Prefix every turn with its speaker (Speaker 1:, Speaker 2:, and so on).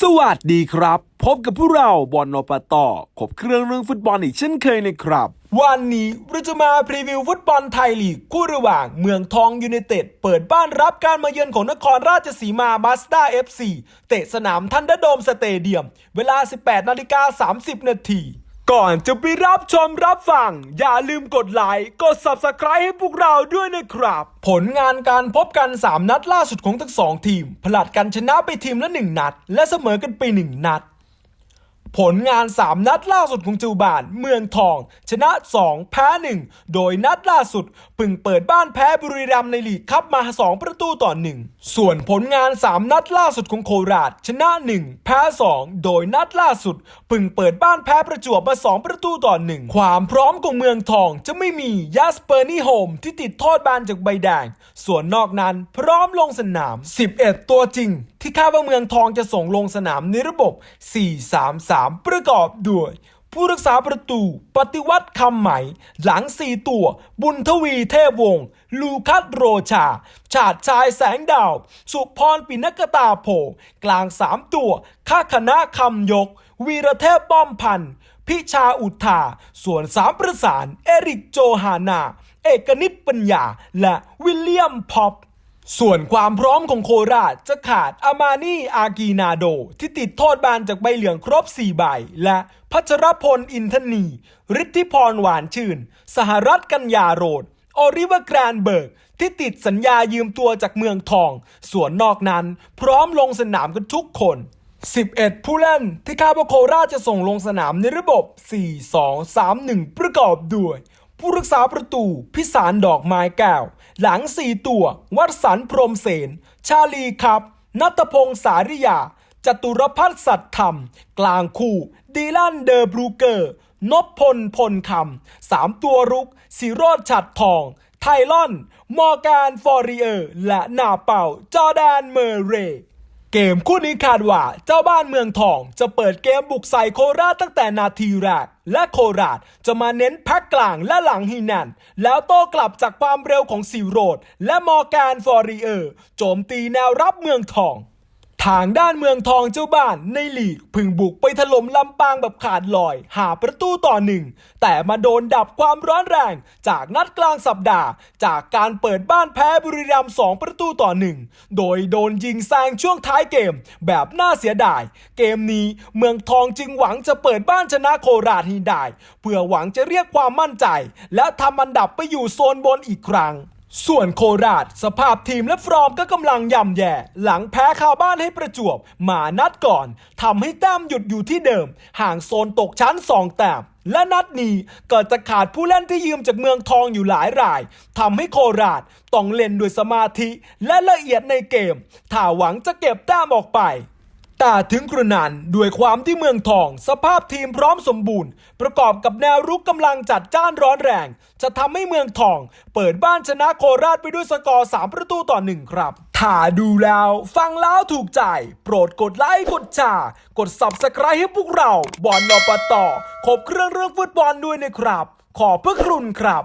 Speaker 1: สวัสดีครับ พบกับพวกเราบอลนปต่อขบเครื่องเรื่องฟุตบอลอีกเช่นเคยนะครับ วันนี้เราจะมาพรีวิวฟุตบอลไทยลีกคู่ระหว่าง เมืองทองยูเนเต็ดเปิดบ้านรับการมาเยือนของนครราชสีมามาสตาเอฟซีเตะสนามทันดโดมสเตเดียม เวลา 18นาฬิกา30นาที ก่อนจะไปรับชมรับฟัง อย่าลืมกดไลค์กด Subscribe ให้พวกเราด้วยนะครับ ผลงานการพบกัน 3 นัดล่าสุดของทั้งสองทีม ผลัดกันชนะไปทีมละ 1 นัด และเสมอกันไป 1 นัด ผลงาน 3 นัดล่าสุดของจูบานเมืองทอง ชนะ 2 แพ้ 1 โดยนัดล่าสุดพึ่งเปิดบ้านแพ้บุรีรัมย์ในลีกคัพมา 2 ประตูต่อ 1 ส่วนผลงาน 3 นัดล่าสุดของโคราช ชนะ 1 แพ้ 2 โดยนัดล่าสุดพึ่งเปิดบ้านแพ้ประจวบมา 2 ประตูต่อ 1 ความพร้อมของเมืองทองจะไม่มียาสเปอร์นี่โฮมที่ติดโทษบานจากใบแดง ส่วนนอกนั้นพร้อมลงสนาม 11 ตัวจริง ที่คาดว่าเมืองทองจะส่งลงสนามในระบบ 4-3-3 ประกอบด้วย ผู้รักษาประตู ปฏิวัติคำไหม่ หลัง4ตัว บุญทวีเทพวงศ์ลูคัสโรชา ชาติชายแสงดาว สุพรปินกตาโพกลาง3ตัวข้าคณะคำยก วีรเทพป้อมพันธ์พิชาอุทา ส่วนสามประสาน เอริกโจฮานา เอกนิตปัญญา และวิลเลียมพอป ส่วนความพร้อมของโคราชจะขาดอามานี่อากีนาโด ที่ติดโทษบานจากใบเหลืองครบ 4 ใบ และพัชรพลอินทนีฤทธิพรหวานชื่น สหรัฐกัญญาโรดโอริเวอร์แกรนเบิร์ก ที่ติดสัญญายืมตัวจากเมืองทอง ส่วนนอกนั้นพร้อมลงสนามกันทุกคน 11 ผู้เล่นที่คาดว่าโคราชจะส่งลงสนามในระบบ 4-2-3-1 ประกอบด้วย ผู้รักษาประตู พิสารดอกไม้แก้ว หลัง4ตัว วัดสันพรมเสน ชาลีครับ นัตพงศ์สาริยา จตุรพัฒน์สัตธรรม กลางคู่ ดีลันเดอร์บรูเกอร์ นพพลพลคำสามตัวรุกสิโรดฉัดทอง ไทลอน มอร์แกนฟอริเออร์ และนาเป่า จอแดนเมเรย์ เกมคู่นี้คาดว่าเจ้าบ้านเมืองทองจะเปิดเกมบุกใส่โคราชตั้งแต่นาทีแรก และโคราชจะมาเน้นแพ็กกลางและหลังฮีนัน แล้วโต้กลับจากความเร็วของสิโรดและมอร์แกนฟอรีเออร์โจมตีแนวรับเมืองทอง ทางด้านเมืองทองเจ้าบ้านในลีกพึ่งบุกไปถล่มลำปางแบบขาดลอย หาประตูต่อหนึ่ง แต่มาโดนดับความร้อนแรง จากนัดกลางสัปดาห์ จากการเปิดบ้านแพ้บุรีรัมย์สองประตูต่อหนึ่ง โดยโดนยิงแซงช่วงท้ายเกม แบบน่าเสียดาย เกมนี้เมืองทองจึงหวังจะเปิดบ้านชนะโคราชให้ได้เพื่อหวังจะเรียกความมั่นใจ และทำอันดับไปอยู่โซนบนอีกครั้ง ส่วนโคราช สภาพทีมและฟอร์มก็กำลังย่ำแย่ หลังแพ้คาบ้านให้ประจวบ มานัดก่อนทำให้แต้มหยุดอยู่ที่เดิม ห่างโซนตกชั้น 2 แต้ม และนัดนี้ก็จะขาดผู้เล่นที่ยืมจากเมืองทองอยู่หลายรายทำให้โคราชต้องเล่นด้วยสมาธิและละเอียดในเกม ถ้าหวังจะเก็บแต้มออกไป แต่ถึงกระนั้นด้วยความที่เมืองทอง สภาพทีมพร้อมสมบูรณ์ ประกอบกับแนวรุกกำลังจัดจ้านร้อนแรง จะทำให้เมืองทอง เปิดบ้านชนะโคราชไปด้วยสกอร์ 3 ประตูต่อ 1 ครับ ถ้าดูแล้ว ฟังแล้วถูกใจ โปรดกดไลค์ กดแชร์กด Subscribe ให้พวกเรา บอลนอปต่อครบเครื่องเรื่องฟุตบอลด้วยนะครับ ขอบพระคุณครับ